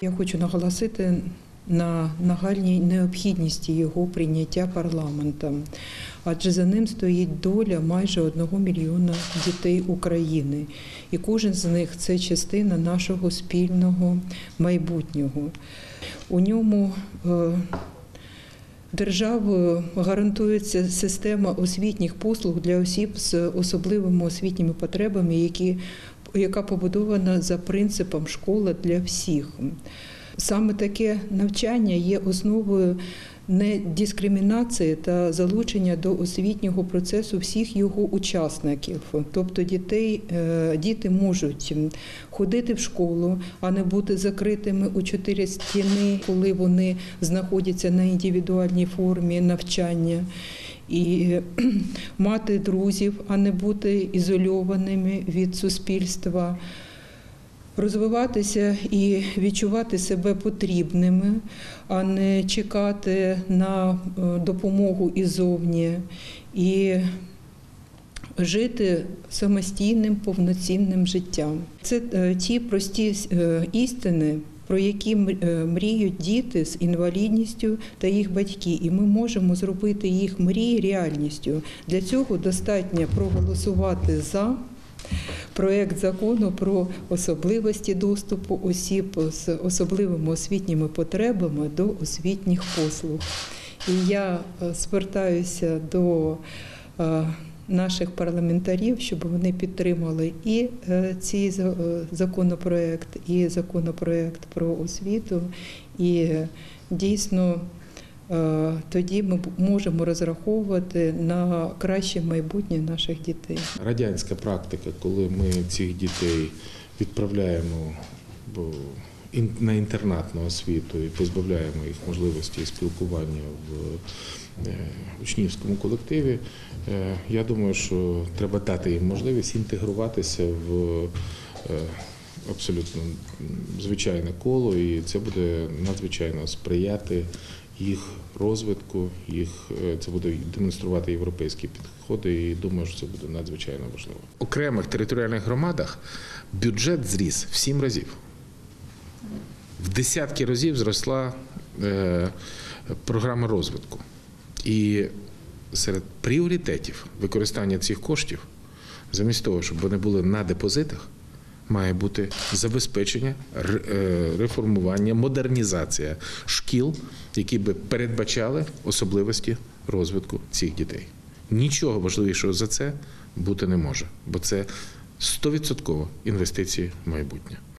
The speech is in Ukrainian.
Я хочу наголосити на нагальній необхідності його прийняття парламентом, адже за ним стоїть доля майже одного мільйона дітей України, і кожен з них це частина нашого спільного майбутнього. У ньому е, Державою гарантується система освітніх послуг для осіб з особливими освітніми потребами, які, яка побудована за принципом школа для всіх. Саме таке навчання є основою недискримінації та залучення до освітнього процесу всіх його учасників. Тобто дітей, е, діти можуть ходити в школу, а не бути закритими у чотири стіни, коли вони знаходяться на індивідуальній формі навчання. І мати друзів, а не бути ізольованими від суспільства розвиватися і відчувати себе потрібними, а не чекати на е, допомогу іззовні і жити самостійним повноцінним життям. Це е, ті прості е, істини. Про які мріють діти з інвалідністю та їх батьки, і ми можемо зробити їх мрії реальністю. Для цього достатньо проголосувати за проект закону про особливості доступу осіб з особливими освітніми потребами до освітніх послуг. І я е, звертаюся до е, наших парламентарів, щоб вони підтримали і е, цей законопроект, і законопроект про освіту. І дійсно тоді ми можемо розраховувати на краще майбутнє наших дітей. Радянська практика, коли ми цих дітей відправляємо на інтернатну освіту і позбавляємо їх можливості спілкування в е, учнівському колективі, е, я думаю, що треба дати їм можливість інтегруватися в е, абсолютно звичайне коло, і це буде надзвичайно сприяти їх розвитку, їх е, це буде демонструвати європейські підходи, і думаю, що це буде надзвичайно важливо. Окремих територіальних громадах бюджет зріс в сім разів. В десятки разів зросла е, програма розвитку. І серед пріоритетів використання цих коштів, замість того, щоб вони були на депозитах, має бути забезпечення, е, реформування, модернізація шкіл, які би передбачали особливості розвитку цих дітей. Нічого важливішого за це бути не може, бо це 100% інвестиції в майбутнє.